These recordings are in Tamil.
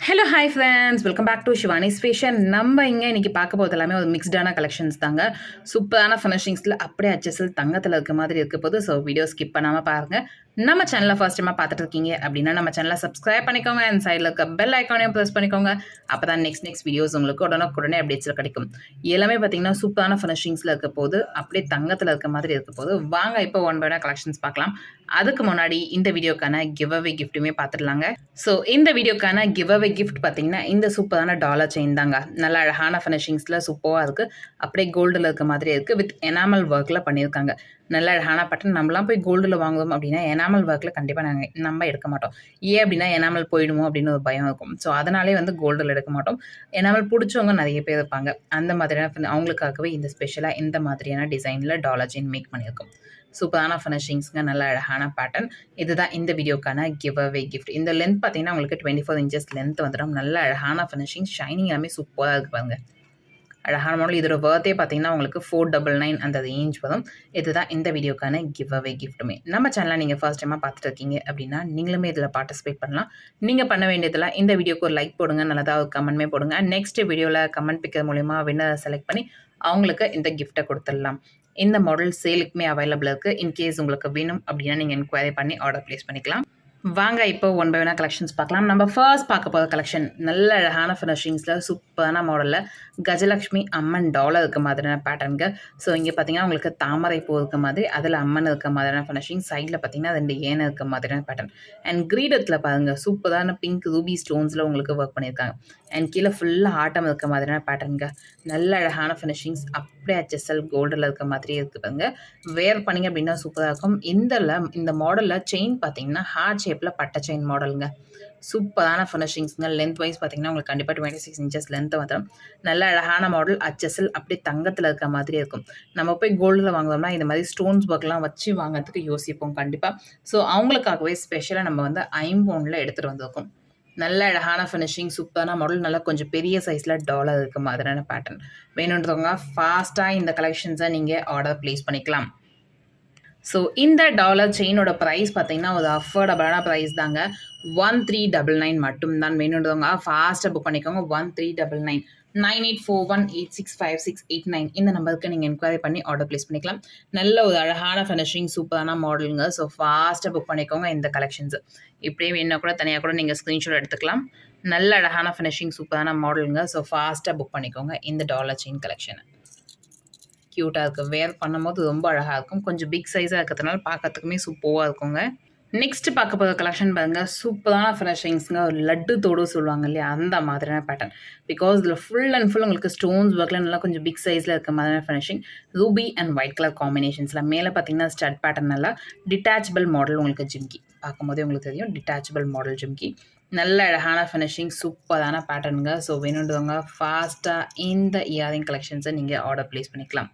Hello hi friends welcome back to Shivani ஸ்பேஷன் நம்ம இங்கே இன்றைக்கி பார்க்க போகிறது எல்லாமே ஒரு மிக்ஸ்டான கலெக்ஷன்ஸ் தாங்க. சூப்பரான ஃபினிஷிங்ஸில் அப்படியே அச்சஸில் தங்கத்தில் இருக்க மாதிரி இருக்க போது ஸோ வீடியோ ஸ்கிப் பண்ணாமல் பாருங்கள் நம்ம சேனலை ஃபர்ஸ்ட் டைமாக பார்த்துட்டு இருக்கீங்க அப்படின்னா நம்ம சேனலை சப்ஸ்கிரைப் பண்ணிக்கோங்க. அண்ட் சைடில் இருக்க பெல் ஐக்கானையும் ப்ரெஸ் பண்ணிக்கோங்க. அப்போ தான் நெக்ஸ்ட் நெக்ஸ்ட் வீடியோஸ் உங்களுக்கு உடனுக்குடனே அப்டேட்ஸில் கிடைக்கும். எல்லாமே பார்த்தீங்கன்னா சூப்பரான ஃபினிஷிங்ஸில் இருக்க போது அப்படியே தங்கத்தில் இருக்க மாதிரி இருக்க போது வாங்க இப்போ ஒன் பை கலெக்ஷன்ஸ் பார்க்கலாம். அதுக்கு முன்னாடி இந்த வீடியோக்கான கிவ் அவே கிஃப்ட்டுமே பார்த்துடலாங்க. ஸோ இந்த வீடியோக்கான கிவ் அவே கிஃப்ட் பார்த்தீங்கன்னா இந்த சூப்பரான டாலர் செயின் தாங்க. நல்ல அழகான ஃபினிஷிங்ஸில் சூப்பராக இருக்குது அப்படியே கோல்டில் இருக்க மாதிரி இருக்குது வித் எனாமல் ஒர்க்கில் பண்ணியிருக்காங்க. நல்ல அழகான பட்டன் நம்மளாம் போய் கோல்டில் வாங்குவோம் அப்படின்னா எனாமல் ஒர்க்கில் கண்டிப்பாக நாங்கள் நம்ம எடுக்க மாட்டோம். ஏன் அப்படின்னா எனாமல் போயிடுமோ அப்படின்னு ஒரு பயம் இருக்கும். ஸோ அதனாலே வந்து கோல்டில் எடுக்க மாட்டோம். எனாமல் பிடிச்சவங்க நிறைய பேர் இருப்பாங்க. அந்த மாதிரியான அவங்களுக்காகவே இந்த ஸ்பெஷலாக இந்த மாதிரியான டிசைனில் டாலர் செயின் மேக் பண்ணியிருக்கோம். சூப்பரான ஃபினிஷிங்ஸ்ங்க நல்ல அழகான பேட்டர்ன் இதுதான் இந்த வீடியோக்கான கிவ் அவே கிஃப்ட் இந்த லென்த் பார்த்தீங்கன்னா உங்களுக்கு டுவெண்ட்டி ஃபோர் இன்ச்சஸ் லென்த் வந்துடும். நல்ல அழகான ஃபினிஷிங் ஷைனிங் எல்லாமே சூப்பராக இருக்கு பாருங்கள் அழகான மாடல் இதோட பர்த்டே பார்த்தீங்கன்னா உங்களுக்கு ஃபோர் டபுள் நைன் அந்த ரேஞ்ச் வரும். இதுதான் இந்த வீடியோக்கான கிவ் அவே கிஃப்ட்டுமே நம்ம சேனலை நீங்கள் ஃபர்ஸ்ட் டைமாக பார்த்துட்டு இருக்கீங்க அப்படின்னா நீங்களுமே இதில் பார்ட்டிசிபேட் பண்ணலாம். நீங்கள் பண்ண வேண்டியதெல்லாம் இந்த வீடியோக்கு ஒரு லைக் போடுங்க நல்லதாக ஒரு கமெண்ட்மே போடுங்க. நெக்ஸ்ட் வீடியோவில் கமெண்ட் பிக்கர் மூலிமா வின்னர் செலக்ட் பண்ணி அவங்களுக்கு இந்த கிஃப்ட்டை கொடுத்துடலாம். இந்த மாடல் சேலுக்குமே அவைலபிள் இருக்குது இன்கேஸ் உங்களுக்கு வேணும் அப்படின்னா நீங்கள் என்கொயரி பண்ணி ஆர்டர் ப்ளேஸ் பண்ணிக்கலாம். வாங்க இப்போ ஒன் பை ஒன்னாக கலெக்ஷன்ஸ் பார்க்கலாம். நம்ம ஃபர்ஸ்ட் பார்க்க போகிற கலெக்ஷன் நல்ல அழகான ஃபினிஷிங்ஸில் சூப்பரான மாடலில் கஜலக்ஷ்மி அம்மன் டாலர் இருக்க மாதிரியான பேட்டர்னுங்க ஸோ இங்கே பார்த்தீங்கன்னா உங்களுக்கு தாமரை பூ இருக்க மாதிரி அதில் அம்மன் இருக்க மாதிரியான ஃபினிஷிங் சைடில் பார்த்தீங்கன்னா ரெண்டு ஏனை இருக்க மாதிரியான பேட்டர்ன் அண்ட் கிரீடத்தில் பாருங்கள் சூப்பரான பிங்க் ரூபி ஸ்டோன்ஸில் உங்களுக்கு ஒர்க் பண்ணியிருக்காங்க. அண்ட் கீழே ஃபுல்லாக ஆட்டம் இருக்க மாதிரியான பேட்டர்னுங்க நல்ல அழகான ஃபினிஷிங்ஸ் அப் அப்படியே ஹெச்எஸ்எல் கோல்டில் இருக்க மாதிரி இருக்குது பாருங்க வேர் பண்ணிங்க அப்படின்னா சூப்பராக இருக்கும். இந்த இந்த மாடலில் செயின் பார்த்தீங்கன்னா ஹார்ட் ஷேப்பில் பட்டை செயின் மாடலுங்க சூப்பரான ஃபினிஷிங்ஸுங்க லென்த் வைஸ் பார்த்தீங்கன்னா உங்களுக்கு கண்டிப்பாக டுவெண்ட்டி சிக்ஸ் இன்ச்சஸ் லென்த்து வந்துடும் நல்ல அழகான மாடல் அச்சஸில் அப்படியே தங்கத்தில் இருக்க மாதிரி இருக்கும். நம்ம போய் கோல்டில் வாங்குறோம்னா இந்த மாதிரி ஸ்டோன்ஸ் ஒர்க்லாம் வச்சு வாங்குறதுக்கு யோசிப்போம் கண்டிப்பாக ஸோ அவங்களுக்காகவே ஸ்பெஷலாக நம்ம வந்து ஐம்போனில் எடுத்துகிட்டு வந்திருக்கோம். நல்ல அழகான ஃபினிஷிங் சூப்பரான மாடல் நல்லா கொஞ்சம் பெரிய சைஸில் டாலர் இருக்க மாதிரியான பேட்டர்ன் வேணுன்றவங்க ஃபாஸ்ட்டாக இந்த கலெக்ஷன்ஸை நீங்கள் ஆர்டர் ப்ளேஸ் பண்ணிக்கலாம். ஸோ இந்த டாலர் செயினோட ப்ரைஸ் பார்த்தீங்கன்னா ஒரு அஃபோர்டபுளான ப்ரைஸ் தாங்க. ஒன் த்ரீ டபுள் நைன் மட்டும்தான். வேணுன்றவங்க ஃபாஸ்ட்டாக புக் பண்ணிக்கோங்க. One three double nine nine eight four one eight six five six eight nine இந்த நம்பருக்கு நீங்கள் என்கொயரி பண்ணி ஆர்டர் ப்ளேஸ் பண்ணிக்கலாம். நல்ல ஒரு அழகான ஃபினிஷிங் சூப்பரான மாடலுங்க ஸோ ஃபாஸ்ட்டாக புக் பண்ணிக்கோங்க இந்த கலெக்ஷன்ஸ் இப்படியே வேணால் கூட தனியாக கூட நீங்கள் ஸ்க்ரீன்ஷாட் எடுத்துக்கலாம். நல்ல அழகான ஃபினிஷிங் சூப்பரான மாடலுங்க ஸோ ஃபாஸ்ட்டாக புக் பண்ணிக்கோங்க இந்த டாலர் செயின் கலெக்ஷனை க்யூட்டாக இருக்குது வேர் பண்ணும்போது ரொம்ப அழகாக இருக்கும். கொஞ்சம் பிக் சைஸாக இருக்கிறதுனால பார்க்கறதுக்குமே சூப்பராக இருக்குங்க. நெக்ஸ்ட் பார்க்க போகிற கலெக்ஷன் பாருங்கள் சூப்பரான ஃபினிஷிங்ஸுங்க ஒரு லட்டு தோடு சொல்லுவாங்க இல்லையா? அந்த மாதிரியான பேட்டர்ன் பிகாஸ் இதில் ஃபுல் அண்ட் ஃபுல் உங்களுக்கு ஸ்டோன்ஸ் ஒர்க்கில் நல்லா கொஞ்சம் பிக் சைஸில் இருக்க மாதிரியான finishing ruby and white colour காம்பினேஷன்ஸில் மேலே பார்த்தீங்கன்னா ஸ்டட் பேட்டர்ன் நல்லா டிட்டாச்சபிள் மாடல் உங்களுக்கு ஜிம்கி. பார்க்கும்போதே உங்களுக்கு தெரியும். Detachable model jhumki. நல்ல அழகான ஃபினிஷிங் சூப்பரான பேட்டர்னுங்க ஸோ வேணுன்றவங்க ஃபாஸ்ட்டாக இந்த இயரிங் கலெக்ஷன்ஸை நீங்கள் ஆர்டர் ப்ளேஸ் பண்ணிக்கலாம்.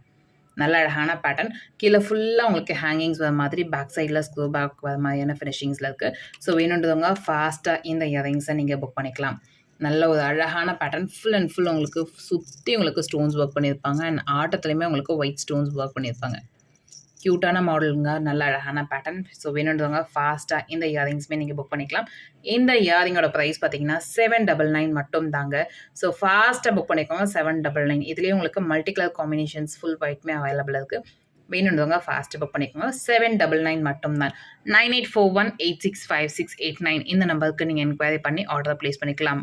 நல்ல அழகான பேட்டர்ன் கீழே ஃபுல்லாக உங்களுக்கு ஹேங்கிங்ஸ் வர மாதிரி பேக் சைடில் ஸ்க்ரூ பேக் வர மாதிரியான ஃபினிஷிங்ஸில் இருக்குது ஸோ வேணுன்றவங்க ஃபாஸ்ட்டாக இந்த இயரிங்ஸை நீங்கள் புக் பண்ணிக்கலாம். நல்ல ஒரு அழகான பேட்டர்ன் ஃபுல் அண்ட் ஃபுல் உங்களுக்கு சுற்றி உங்களுக்கு ஸ்டோன்ஸ் ஒர்க் பண்ணியிருப்பாங்க. அண்ட் ஆட்டத்துலேயுமே உங்களுக்கு ஒயிட் ஸ்டோன்ஸ் ஒர்க் பண்ணியிருப்பாங்க. க்யூட்டான மாடலுங்க நல்ல அழகான பேட்டர்ன் ஸோ வேணுன்றவங்க ஃபாஸ்ட்டாக இந்த இயரிங்ஸுமே நீங்கள் புக் பண்ணிக்கலாம். இந்த இயரிங்கோட ப்ரைஸ் பார்த்தீங்கன்னா செவன் டபுள் நைன் மட்டும் தாங்க ஸோ ஃபாஸ்ட்டாக புக் பண்ணிக்கோங்க செவன் டபுள் நைன் இதுலேயே உங்களுக்கு மல்டி கலர் காம்பினேஷன்ஸ் ஃபுல் ஒயிட்மே அவைலபிள் இருக்குது வேணுன்றவங்க ஃபாஸ்ட்டு புக் பண்ணிக்கோங்க. செவன் டபுள் நைன் மட்டும்தான். Nine eight four one eight six five six eight nine இந்த நம்பருக்கு நீங்கள் என்கொயரி பண்ணி ஆர்டர் ப்ளேஸ் பண்ணிக்கலாம்.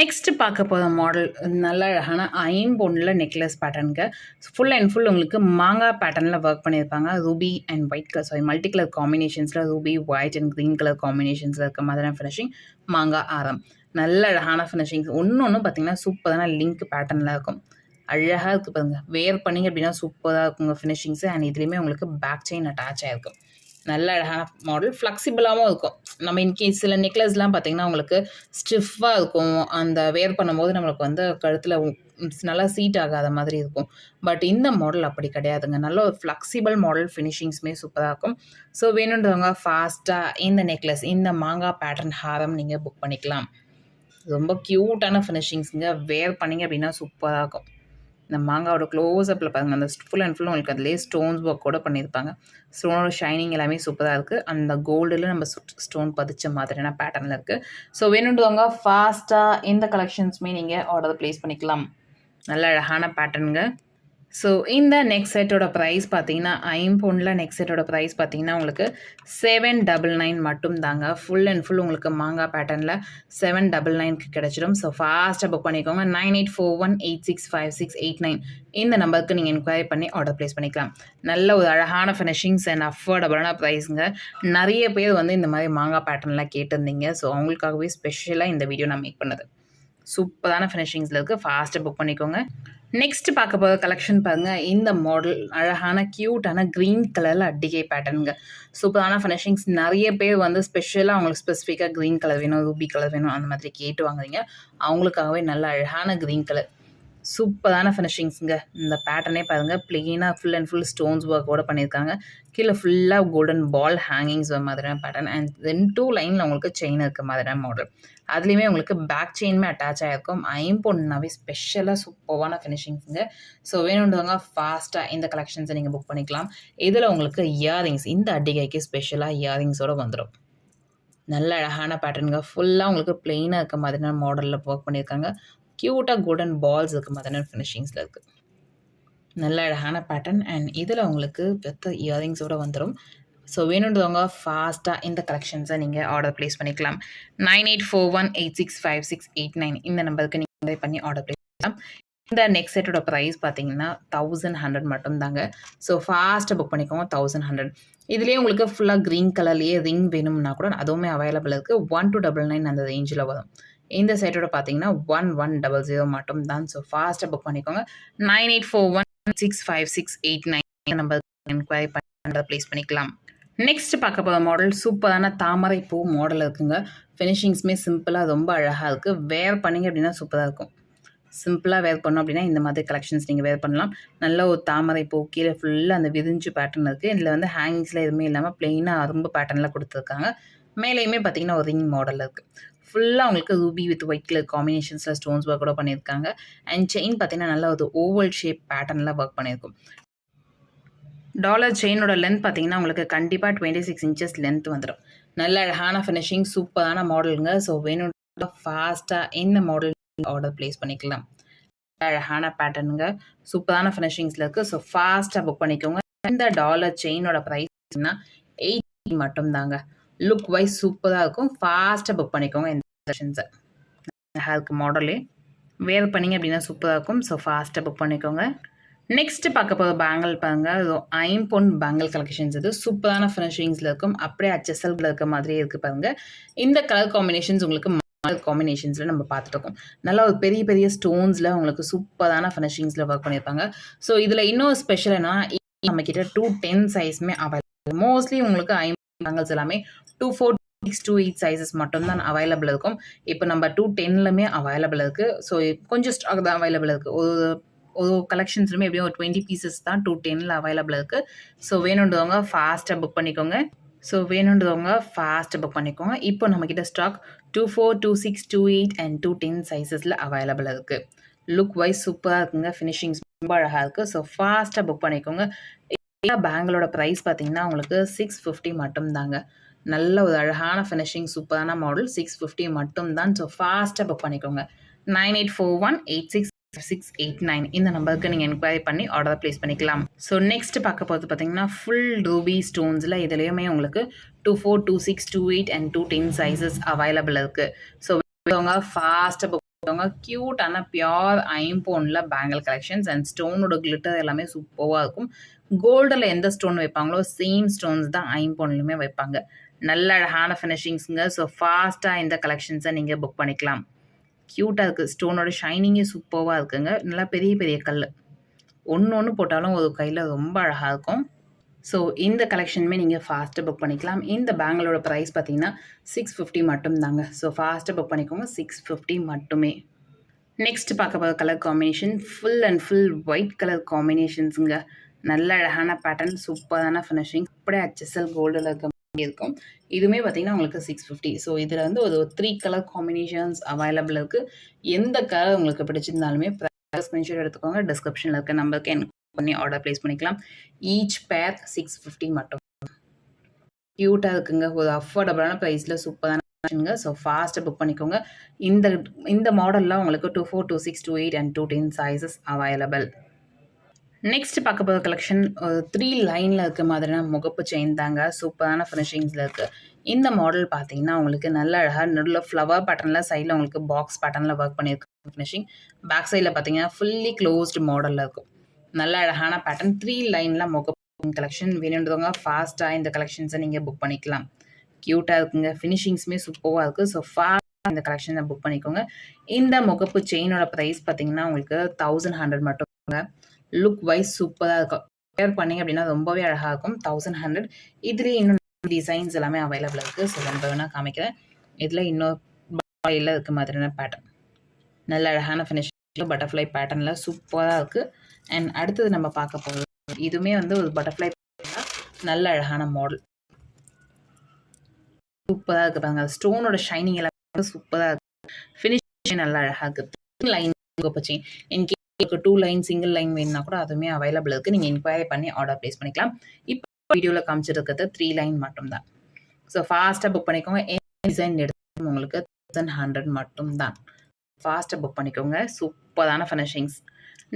நெக்ஸ்ட் பார்க்க போகிற மாடல் நல்ல அழகான ஐம்பொன்னில் நெக்லஸ் பேட்டர்னுக்கு ஃபுல் அண்ட் ஃபுல் உங்களுக்கு மாங்காய் பேட்டர்னில் ஒர்க் பண்ணியிருப்பாங்க. Ruby and white colour sorry multi colour காம்பினேஷன்ஸில் ruby white and green colour காம்பினேஷன்ஸில் இருக்க மாதிரியான ஃபினிஷிங் மாங்காய் ஆரம். நல்ல அழகான ஃபினிஷிங்ஸ் ஒன்று ஒன்று பார்த்தீங்கன்னா சூப்பரான லிங்க் பேட்டர்னில் இருக்கும். அழகாக இருக்குது பாருங்க. வேர் பண்ணிங்க அப்படின்னா சூப்பராக இருக்குங்க ஃபினிஷிங்ஸு அண்ட் இதுலேயுமே உங்களுக்கு பேக் செயின் அட்டாச் ஆகிருக்கும் நல்ல அழகான மாடல் ஃப்ளெக்சிபிளாகவும் இருக்கும். நம்ம இன்கேஸ் சில நெக்லஸ்லாம் பார்த்திங்கன்னா உங்களுக்கு ஸ்டிஃபாக இருக்கும். அந்த வேர் பண்ணும்போது நம்மளுக்கு வந்து கழுத்தில் நல்லா சீட் ஆகாத மாதிரி இருக்கும். பட் இந்த மாடல் அப்படி கிடையாதுங்க. நல்ல ஒரு ஃப்ளெக்சிபிள் மாடல் ஃபினிஷிங்ஸுமே சூப்பராக இருக்கும். ஸோ வேணுன்றவங்க ஃபாஸ்ட்டாக இந்த நெக்லஸ் இந்த மாங்காய் பேட்டர்ன் ஹாரம் நீங்கள் புக் பண்ணிக்கலாம். ரொம்ப க்யூட்டான ஃபினிஷிங்ஸுங்க வேர் பண்ணிங்க அப்படின்னா சூப்பராக இருக்கும். இந்த மாங்காவோட க்ளோஸ்அப்பில் பாருங்கள் அந்த ஃபுல் அண்ட் ஃபுல் உங்களுக்கு அதிலே ஸ்டோன்ஸ் ஒர்க் கூட பண்ணியிருப்பாங்க. ஸ்டோனோட ஷைனிங் எல்லாமே சூப்பராக இருக்குது அந்த கோல்டில் நம்ம ஸ்டோன் பதிச்ச மாதிரியான பேட்டர்னில் இருக்குது ஸோ வேணுன்றவங்க ஃபாஸ்ட்டாக இந்த கலெக்ஷன்ஸுமே நீங்கள் ஆர்டர் ப்ளேஸ் பண்ணிக்கலாம். நல்ல அழகான பேட்டர்னுங்க ஸோ இந்த நெக் செட்டோட ப்ரைஸ் பார்த்தீங்கன்னா ஐம்பொன்னில் நெக் செட்டோட ப்ரைஸ் பார்த்தீங்கன்னா உங்களுக்கு செவன் டபுள் நைன் மட்டும் தாங்க ஃபுல் அண்ட் ஃபுல் உங்களுக்கு மாங்காய் பேட்டர்னில் செவன் டபுள் நைனுக்கு கிடச்சிடும். ஸோ ஃபாஸ்ட்டாக புக் பண்ணிக்கோங்க. Nine eight four one eight six five six eight nine இந்த நம்பருக்கு நீங்கள் என்கொயரி பண்ணி ஆர்டர் ப்ளேஸ் பண்ணிக்கலாம். நல்ல ஒரு அழகான ஃபினிஷிங்ஸ் அண்ட் அஃபோர்டபுளான ப்ரைஸுங்க நிறைய பேர் வந்து இந்த மாதிரி மாங்காய் பேட்டர்ன்லாம் கேட்டிருந்தீங்க. ஸோ அவங்களுக்காகவே ஸ்பெஷலாக இந்த வீடியோ நான் மேக் பண்ணது. சூப்பரான ஃபினிஷிங்ஸில் இருக்குது ஃபாஸ்ட்டாக புக் பண்ணிக்கோங்க. நெக்ஸ்ட் பார்க்க போகிற கலெக்ஷன் பாருங்கள் இந்த மாடல் அழகான க்யூட்டான க்ரீன் கலரில் அட்டிகை பேட்டர்னுங்க சூப்பரான ஃபினிஷிங்ஸ் நிறைய பேர் வந்து ஸ்பெஷலாக அவங்களுக்கு ஸ்பெசிஃபிக்காக க்ரீன் கலர் வேணும் ரூபி கலர் வேணும் அந்த மாதிரி கேட்டு வாங்குறீங்க. அவங்களுக்காகவே நல்ல அழகான க்ரீன் கலர் சூப்பரான ஃபினிஷிங்ஸுங்க இந்த பேட்டர்னே பாருங்கள் ப்ளெயினாக ஃபுல் அண்ட் ஃபுல் ஸ்டோன்ஸ் ஒர்க்கோட பண்ணியிருக்காங்க. கீழே ஃபுல்லாக கோல்டன் பால் ஹேங்கிங்ஸ் வர மாதிரியான பேட்டர்ன் அண்ட் தென் டூ லைனில் உங்களுக்கு செயின் இருக்க மாதிரியான மாடல் அதுலேயுமே உங்களுக்கு பேக் செயினுமே அட்டாச் ஆகிருக்கும் ஐம்பொன்னாவே ஸ்பெஷலாக சூப்பரான ஃபினிஷிங்ஸுங்க ஸோ வேணுன்றவங்க ஃபாஸ்ட்டாக இந்த கலெக்ஷன்ஸை நீங்கள் புக் பண்ணிக்கலாம். இதில் உங்களுக்கு இயரிங்ஸ் இந்த அட்டிகைக்கு ஸ்பெஷலாக இயரிங்ஸோடு வந்துடும் நல்ல அழகான பேட்டர்னுங்க ஃபுல்லாக உங்களுக்கு பிளெயினாக இருக்க மாதிரியான மாடலில் ஒர்க் பண்ணியிருக்காங்க. க்யூட்டாக கோல்டன் பால்ஸ் இருக்கு மாதிரியான ஃபினிஷிங்ஸில் இருக்குது நல்ல அழகான பேட்டர்ன் அண்ட் இதில் உங்களுக்கு பெத்த இயரிங்ஸோடு வந்துடும் ஸோ வேணுன்றவங்க ஃபாஸ்ட்டாக இந்த கலெக்ஷன்ஸை நீங்கள் ஆர்டர் ப்ளேஸ் பண்ணிக்கலாம். Nine eight four one eight six five six eight nine இந்த நம்பருக்கு நீங்கள் பண்ணி ஆர்டர் ப்ளேஸ் பண்ணலாம். இந்த நெக்ஸ்ட் செட்டோட ப்ரைஸ் பார்த்தீங்கன்னா தௌசண்ட் ஹண்ட்ரட் மட்டும்தாங்க. ஸோ ஃபாஸ்ட்டாக புக் பண்ணிக்கோங்க தௌசண்ட் ஹண்ட்ரட் இதுலேயே உங்களுக்கு ஃபுல்லாக க்ரீன் கலர்லேயே ரிங் வேணும்னா கூட அதுவுமே அவைலபிள் இருக்குது ஒன் டூ டபுள் நைன் அந்த ரேஞ்சில் வரும். இந்த சைட்டோட பார்த்தீங்கன்னா ஒன் ஒன் டபுள் ஜீரோ மட்டும் தான் ஸோ ஃபாஸ்ட்டாக புக் பண்ணிக்கோங்க. Nine eight four one six five six eight nine number enquiry பண்ணுறதை ப்ளேஸ் பண்ணிக்கலாம். நெக்ஸ்ட் பார்க்க போகிற மாடல் சூப்பரான தாமரை பூ மாடல் இருக்குங்க. ஃபினிஷிங்ஸுமே சிம்பிளாக ரொம்ப அழகாக இருக்குது வேர் பண்ணிங்க அப்படின்னா சூப்பராக இருக்கும். சிம்பிளாக வேர் பண்ணோம் அப்படின்னா இந்த மாதிரி கலெக்ஷன்ஸ் நீங்கள் வேர் பண்ணலாம். நல்ல ஒரு தாமரை பூ கீழே ஃபுல்லாக அந்த விரிஞ்சு பேட்டர்ன் இருக்குது இதில் வந்து ஹேங்கிங்ஸில் எதுவுமே இல்லாமல் ப்ளெயினாக அரும்பு பேட்டர்னில் கொடுத்துருக்காங்க. மேலேயுமே பார்த்தீங்கன்னா ஒரு ரிங் மாடல் இருக்குது ஃபுல்லாக உங்களுக்கு ரூபி வித் ஒயிட் கலர் காம்பினேஷன்ஸில் ஸ்டோன்ஸ் ஒர்க் கூட பண்ணியிருக்காங்க. அண்ட் செயின் பார்த்தீங்கன்னா நல்லா ஒரு ஓவல் ஷேப் பேட்டர்னில் ஒர்க் பண்ணியிருக்கும். டாலர் செயினோட லென்த் பார்த்தீங்கன்னா உங்களுக்கு கண்டிப்பாக டுவெண்ட்டி சிக்ஸ் இன்ச்சஸ் லென்த் வந்துடும் நல்ல அழகான ஃபினிஷிங் சூப்பரான மாடலுங்க ஸோ வேணும் ஃபாஸ்ட்டாக என்ன மாடல் ஆர்டர் ப்ளேஸ் பண்ணிக்கலாம். அழகான பேட்டர்னுங்க சூப்பரான ஃபினிஷிங்ஸில் இருக்குது ஸோ ஃபாஸ்ட்டாக புக் பண்ணிக்கோங்க. இந்த டாலர் செயினோட ப்ரைஸ்னா எயிட் மட்டும் தாங்க லுக் வைஸ் சூப்பராக இருக்கும். ஃபாஸ்ட்டாக புக் பண்ணிக்கோங்க இந்த செஷன்ஸை ஹேருக்கு மாடலே வேர் பண்ணிங்க அப்படின்னா சூப்பராக இருக்கும். ஸோ ஃபாஸ்ட்டாக புக் பண்ணிக்கோங்க. நெக்ஸ்ட்டு பார்க்க போகிற பேங்கிள் பாருங்க. அது ஐம்பொன் பேங்கிள் கலெக்ஷன்ஸ் இது. சூப்பரான ஃபினிஷிங்ஸில் இருக்கும். அப்படியே அச்சசல்ல இருக்க மாதிரியே இருக்குது பாருங்க. இந்த கலர் காம்பினேஷன்ஸ் உங்களுக்கு மாடல் காம்பினேஷன்ஸில் நம்ம பார்த்துட்டுருக்கோம் நல்லா ஒரு பெரிய பெரிய ஸ்டோன்ஸில் உங்களுக்கு சூப்பரான ஃபினிஷிங்ஸில் ஒர்க் பண்ணியிருப்பாங்க. ஸோ இதில் இன்னும் ஸ்பெஷல் என்ன நம்ம கிட்ட டூ டென் சைஸ்மே அவைலபிள் மோஸ்ட்லி உங்களுக்கு ஐம்பது பேங்கிள்ஸ் எல்லாமே two four six two eight sizes மட்டும்தான் அவைலபிள் இருக்கும். இப்போ நம்ம டூ டென்லுமே அவைலபிள் இருக்குது ஸோ கொஞ்சம் ஸ்டாக் தான் அவைலபிள் இருக்குது ஒரு ஒரு கலெக்ஷன்ஸ்லுமே எப்படியும் ஒரு டுவெண்ட்டி பீசஸ் தான் டூ டென்னில் அவைலபிள் இருக்குது ஸோ வேணுன்றவங்க ஃபாஸ்ட்டாக புக் பண்ணிக்கோங்க. ஸோ வேணுன்றவங்க ஃபாஸ்ட்டாக புக் பண்ணிக்கோங்க. இப்போ நம்மக்கிட்ட stock two four two six two eight and two ten சைஸஸில் available இருக்குது லுக் வைஸ் சூப்பராக இருக்குங்க. ஃபினிஷிங்ஸ் ரொம்ப அழகாக இருக்குது ஸோ ஃபாஸ்ட்டாக புக் பண்ணிக்கோங்க. பேங்களோட ப்ரைஸ் பார்த்தீங்கன்னா உங்களுக்கு சிக்ஸ் ஃபிஃப்டி மட்டும் தாங்க நல்ல ஒரு அழகான ஃபினிஷிங் சூப்பரான மாடல் சிக்ஸ் ஃபிஃப்டி மட்டும் தான் ஸோ ஃபாஸ்ட்டாக புக் பண்ணிக்கோங்க. Nine eight four one eight six six eight nine இந்த நம்பருக்கு நீங்கள் என்கொயரி பண்ணி ஆர்டர் ப்ளேஸ் பண்ணிக்கலாம். ஸோ நெக்ஸ்ட் பார்க்க போகிறது பார்த்தீங்கன்னா ஃபுல் ரூபி ஸ்டோன்ஸில் இதுலேயுமே உங்களுக்கு two four two six two eight and two ten sizes available இருக்குது ஸோ அவங்க ஃபாஸ்ட்டாக புக் பண்ணுவாங்க க்யூட்டான பியோர் ஐம்போனில் பேங்கிள் கலெக்ஷன்ஸ் அண்ட் ஸ்டோனோட கிளிட்டர் எல்லாமே சூப்பராக இருக்கும். கோல்டில் எந்த ஸ்டோன் வைப்பாங்களோ சேம் ஸ்டோன்ஸ் தான் ஐம்போன்லையுமே வைப்பாங்க. நல்ல அழகான ஃபினிஷிங்ஸுங்க ஸோ ஃபாஸ்ட்டாக இந்த கலெக்ஷன்ஸை நீங்கள் புக் பண்ணிக்கலாம். க்யூட்டாக இருக்குது ஸ்டோனோட ஷைனிங்கே சூப்பராக இருக்குங்க. நல்லா பெரிய பெரிய கல் ஒன்று ஒன்று போட்டாலும் ஒரு கையில் ரொம்ப அழகாக இருக்கும். ஸோ இந்த கலெக்ஷனுமே நீங்கள் ஃபாஸ்ட்டாக புக் பண்ணிக்கலாம். இந்த பேங்களோட ப்ரைஸ் பார்த்தீங்கன்னா சிக்ஸ் ஃபிஃப்டி மட்டும்தாங்க. ஸோ ஃபாஸ்ட்டாக புக் பண்ணிக்கோங்க சிக்ஸ் ஃபிஃப்டி மட்டுமே. நெக்ஸ்ட் பார்க்க போகிற colour combination full and full white colour காம்பினேஷன்ஸுங்க நல்ல அழகான பேட்டர்ன் சூப்பரான ஃபினிஷிங் அப்படியே அச்சசல் கோல்டில் இருக்க இருக்கும். இதுவுமே பார்த்தீங்கன்னா உங்களுக்கு சிக்ஸ் ஃபிஃப்டி ஸோ இதில் வந்து ஒரு த்ரீ கலர் காம்பினேஷன்ஸ் அவைலபிள் இருக்குது எந்த கலர் உங்களுக்கு பிடிச்சிருந்தாலுமே ஸ்க்ரீன்ஷாட் எடுத்துக்கோங்க. டிஸ்கிரிப்ஷனில் இருக்க நம்பருக்கு எனக்கு பண்ணி ஆர்டர் ப்ளேஸ் பண்ணிக்கலாம். ஈச் பேர் சிக்ஸ் ஃபிஃப்டி மட்டும். க்யூட்டாக இருக்குங்க. ஒரு அஃபோர்டபுளான ப்ரைஸில் சூப்பரான ஸோ ஃபாஸ்ட்டாக புக் பண்ணிக்கோங்க. இந்த இந்த மாடலில் உங்களுக்கு two four two six two eight and two ten sizes available next பார்க்க போகிற கலெக்ஷன் த்ரீ லைனில் இருக்க மாதிரியான முகப்பு செயின் தாங்க. சூப்பரான ஃபினிஷிங்ஸில் இருக்குது இந்த மாடல் பார்த்தீங்கன்னா உங்களுக்கு நல்ல அழகாக நடுவில் ஃப்ளவர் பேட்டர்னில் சைடில் உங்களுக்கு பாக்ஸ் பேட்டர்னில் ஒர்க் பண்ணியிருக்காங்க ஃபினிஷிங் பேக் சைடில் பார்த்தீங்கன்னா ஃபுல்லி க்ளோஸ்டு மாடலில் இருக்கும். நல்ல அழகான பேட்டர்ன் த்ரீ லைனில் முகப்பு கலெக்ஷன் வேணுன்றவங்க ஃபாஸ்ட்டாக இந்த கலெக்ஷன்ஸை நீங்கள் புக் பண்ணிக்கலாம். க்யூட்டாக இருக்குங்க. ஃபினிஷிங்ஸுமே சூப்பராக இருக்குது ஸோ ஃபாஸ்ட் இந்த கலெக்ஷனை புக் பண்ணிக்கோங்க. இந்த முகப்பு செயினோட ப்ரைஸ் பார்த்தீங்கன்னா உங்களுக்கு தௌசண்ட் ஹண்ட்ரட் மட்டும் லுக் வைஸ் சூப்பராக இருக்கும். வேர் பண்ணிங்க அப்படின்னா ரொம்பவே அழகாக இருக்கும். தௌசண்ட் ஹண்ட்ரட் இதுலேயே இன்னும் டிசைன்ஸ் எல்லாமே அவைலபிள் இருக்குது ஸோ ரொம்ப வேணால் காமிக்கிறேன். இதில் இன்னும் பாயில் இருக்க மாதிரியான பேட்டர்ன் நல்ல அழகான ஃபினிஷ் பட்டர்ஃப்ளை பேட்டர்னில் சூப்பராக இருக்குது அண்ட் அடுத்தது நம்ம பார்க்க போகிறோம் இதுவுமே வந்து ஒரு பட்டர்ஃப்ளை நல்ல அழகான மாடல் சூப்பராக இருக்குது பாருங்க. ஸ்டோனோட ஷைனிங் எல்லாமே சூப்பராக இருக்குது ஃபினிஷிங் நல்லா அழகாக இருக்குது லைன் பச்சி. இன்கே உங்களுக்கு டூ லைன் சிங்கிள் லைன் வேணும்னா கூட அதுவுமே அவைலபிள் இருக்குது நீங்கள் என்கொயரி பண்ணி ஆர்டர் ப்ளேஸ் பண்ணிக்கலாம். இப்போ வீடியோவில் காமிச்சிருக்கிறது த்ரீ லைன் மட்டும்தான். ஸோ ஃபாஸ்ட்டாக புக் பண்ணிக்கோங்க. டிசைன் எடுத்து உங்களுக்கு தௌசண்ட் ஹண்ட்ரட் மட்டும் தான் ஃபாஸ்ட்டாக புக் பண்ணிக்கோங்க. சூப்பர் சூப்பரான ஃபினிஷிங்ஸ்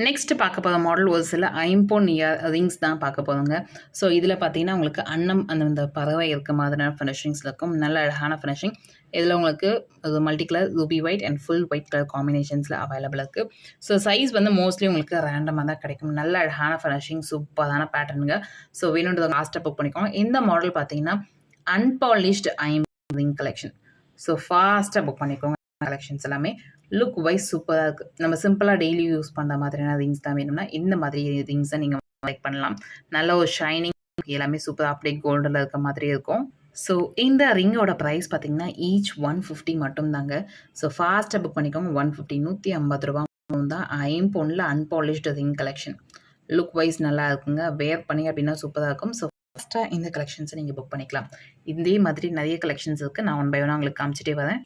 நெக்ஸ்ட் பார்க்க போகிற மாடல் ஒரு சில ஐம்போன் இயர் ரிங்ஸ் தான் பார்க்க போகிறோங்க ஸோ இதில் பார்த்தீங்கன்னா உங்களுக்கு அன்னம் அந்த பறவை இருக்க மாதிரியான ஃபினிஷிங்ஸில் இருக்கும். நல்ல அழகான ஃபினிஷிங் இதில் உங்களுக்கு அது multi colour ruby white and full white colour காம்பினேஷன்ஸில் available இருக்குது ஸோ சைஸ் வந்து மோஸ்ட்லி உங்களுக்கு ரேண்டமாக தான் கிடைக்கும். நல்ல அழகான ஃபினிஷிங் சூப்பரான பேட்டர்னுங்க ஸோ வேணுன்றதை லாஸ்ட்டாக புக் பண்ணிக்கோங்க. இந்த மாடல் பார்த்தீங்கன்னா அன்பாலிஷ்டு ஐம் ரிங் கலெக்ஷன் ஸோ ஃபாஸ்ட்டாக புக் பண்ணிக்கோங்க. கலெக்ஷன்ஸ் எல்லாமே லுக் வைஸ் சூப்பராக இருக்குது நம்ம சிம்பிளாக டெய்லி யூஸ் பண்ணுற மாதிரியான ரிங்ஸ் தான் வேணும்னா இந்த மாதிரி ரிங்ஸை நீங்கள் லைக் பண்ணலாம். நல்ல ஒரு ஷைனிங் எல்லாமே சூப்பராக அப்படியே கோல்டில் இருக்க மாதிரி இருக்கும். ஸோ இந்த ரிங்கோட ப்ரைஸ் பார்த்தீங்கன்னா ஈச் ஒன் ஃபிஃப்டி மட்டும் தாங்க ஸோ ஃபாஸ்ட்டாக புக் பண்ணிக்கோங்க. ஒன் ஃபிஃப்டி நூற்றி ஐம்பது ரூபா தான். ஐம்பொன்னில் unpolished ring collection look wise நல்லா இருக்குங்க. வேர் பண்ணி அப்படின்னா சூப்பராக இருக்கும். ஸோ ஃபஸ்ட்டாக இந்த கலெக்ஷன்ஸை நீங்கள் புக் பண்ணிக்கலாம். இதே மாதிரி நிறைய கலெக்ஷன்ஸ் இருக்குது நான் ஒன் பை ஒன் உங்களுக்கு காமிச்சிட்டே வரேன்.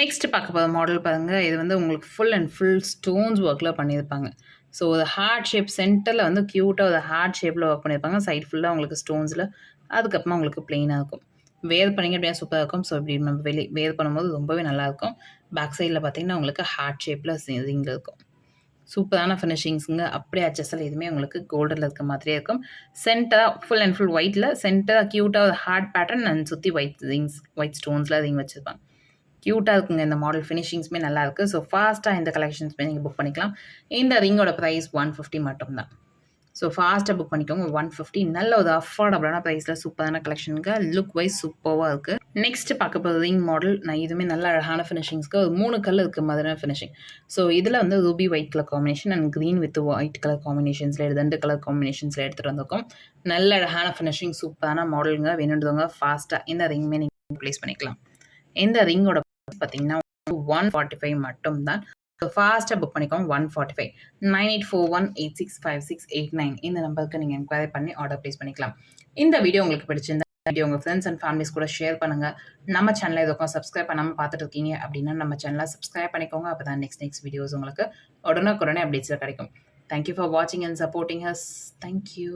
நெக்ஸ்ட் பார்க்க போகிற மாடல் பாருங்கள் இது வந்து உங்களுக்கு ஃபுல் அண்ட் ஃபுல் ஸ்டோன்ஸ் ஒர்க்கில் பண்ணியிருப்பாங்க. ஸோ ஒரு ஹார்ட் ஷேப் சென்டரில் வந்து க்யூட்டாக ஒரு ஹார்ட் ஷேப்பில் ஒர்க் பண்ணியிருப்பாங்க. சைட் ஃபுல்லாக உங்களுக்கு ஸ்டோன்ஸில் அதுக்கப்புறமா உங்களுக்கு ப்ளெயினாக இருக்கும். வேர் பண்ணிங்க அப்படின்னா சூப்பராக இருக்கும். ஸோ இப்படி நம்ம வெளி வேர் பண்ணும்போது ரொம்பவே நல்லாயிருக்கும் பேக் சைடில் பார்த்தீங்கன்னா உங்களுக்கு ஹார்ட் ஷேப்பில் ரிங் இருக்கும். சூப்பரான ஃபினிஷிங்ஸுங்க அப்படியே அச்சஸில் எதுவுமே உங்களுக்கு கோல்டில் இருக்க மாதிரியே இருக்கும். சென்டராக ஃபுல் அண்ட் ஃபுல் ஒயிட்டில் சென்டராக க்யூட்டாக ஒரு ஹார்ட் பேட்டர்ன் அண்ட் சுற்றி ஒயிட் ரிங்ஸ் ஒயிட் ஸ்டோன்ஸில் ரிங் வச்சுருப்பாங்க. க்யூட்டாக இருக்குங்க இந்த மாடல் ஃபினிஷிங்ஸுமே நல்லா இருக்குது ஸோ ஃபாஸ்ட்டாக இந்த கலெக்ஷன்ஸ்மே நீங்கள் புக் பண்ணிக்கலாம். இந்த ரிங்கோட ப்ரைஸ் ஒன் ஃபிஃப்டி மட்டும்தான். ஸோ ஃபாஸ்ட்டாக புக் பண்ணிக்கோங்க. ஒன் ஃபிஃப்டி நல்ல ஒரு அஃபோர்டபுளான ப்ரைஸில் சூப்பரான கலெக்ஷனுக்கு லுக் வைஸ் சூப்பராக இருக்குது நெக்ஸ்ட் பார்க்க போகிற ரிங் மாடல் நான் இதுவுமே நல்ல அழகான ஃபினிஷிங்ஸ்க்கு ஒரு மூணு கலர் இருக்க மாதிரியான ஃபினிஷிங் ஸோ இதில் வந்து ruby white colour combination and green with white colour காம்பினேஷன்ஸில் ரெண்டு கலர் காம்பினேஷன்ஸில் எடுத்துகிட்டு வந்திருக்கோம். நல்ல அழகான ஃபினிஷிங் சூப்பரான மாடலுங்க வேணுன்றவங்க ஃபாஸ்ட்டாக இந்த ரிங்குமே நீங்கள் ப்ளேஸ் பண்ணிக்கலாம். இந்த ரிங்கோட பார்த்தீங்கன்னா ஒன் ஃபார்ட்டி ஃபைவ் மட்டும்தான். ஸோ ஃபாஸ்ட்டாக புக் பண்ணிக்கோங்க. One forty five nine eight four one eight six five six eight nine இந்த நம்பருக்கு நீங்கள் என்கொயரி பண்ணி ஆர்டர் ப்ளேஸ் பண்ணிக்கலாம். இந்த வீடியோ உங்களுக்கு பிடிச்சிருந்தா வீடியோ உங்கள் ஃப்ரெண்ட்ஸ் அண்ட் ஃபேமிலிஸ் கூட ஷேர் பண்ணுங்கள் நம்ம சேனலை எதுக்கும் சப்ஸ்கிரைப் பண்ணாமல் பார்த்துட்டு இருக்கீங்க அப்படின்னா நம்ம சேனலை சப்ஸ்கிரைப் பண்ணிக்கோங்க. அப்போ தான் நெக்ஸ்ட் நெக்ஸ்ட் வீடியோஸ் உங்களுக்கு உடனுக்குடனே அப்டேட்ஸில் கிடைக்கும். தேங்க்யூ ஃபார் வாட்சிங் and supporting us thank you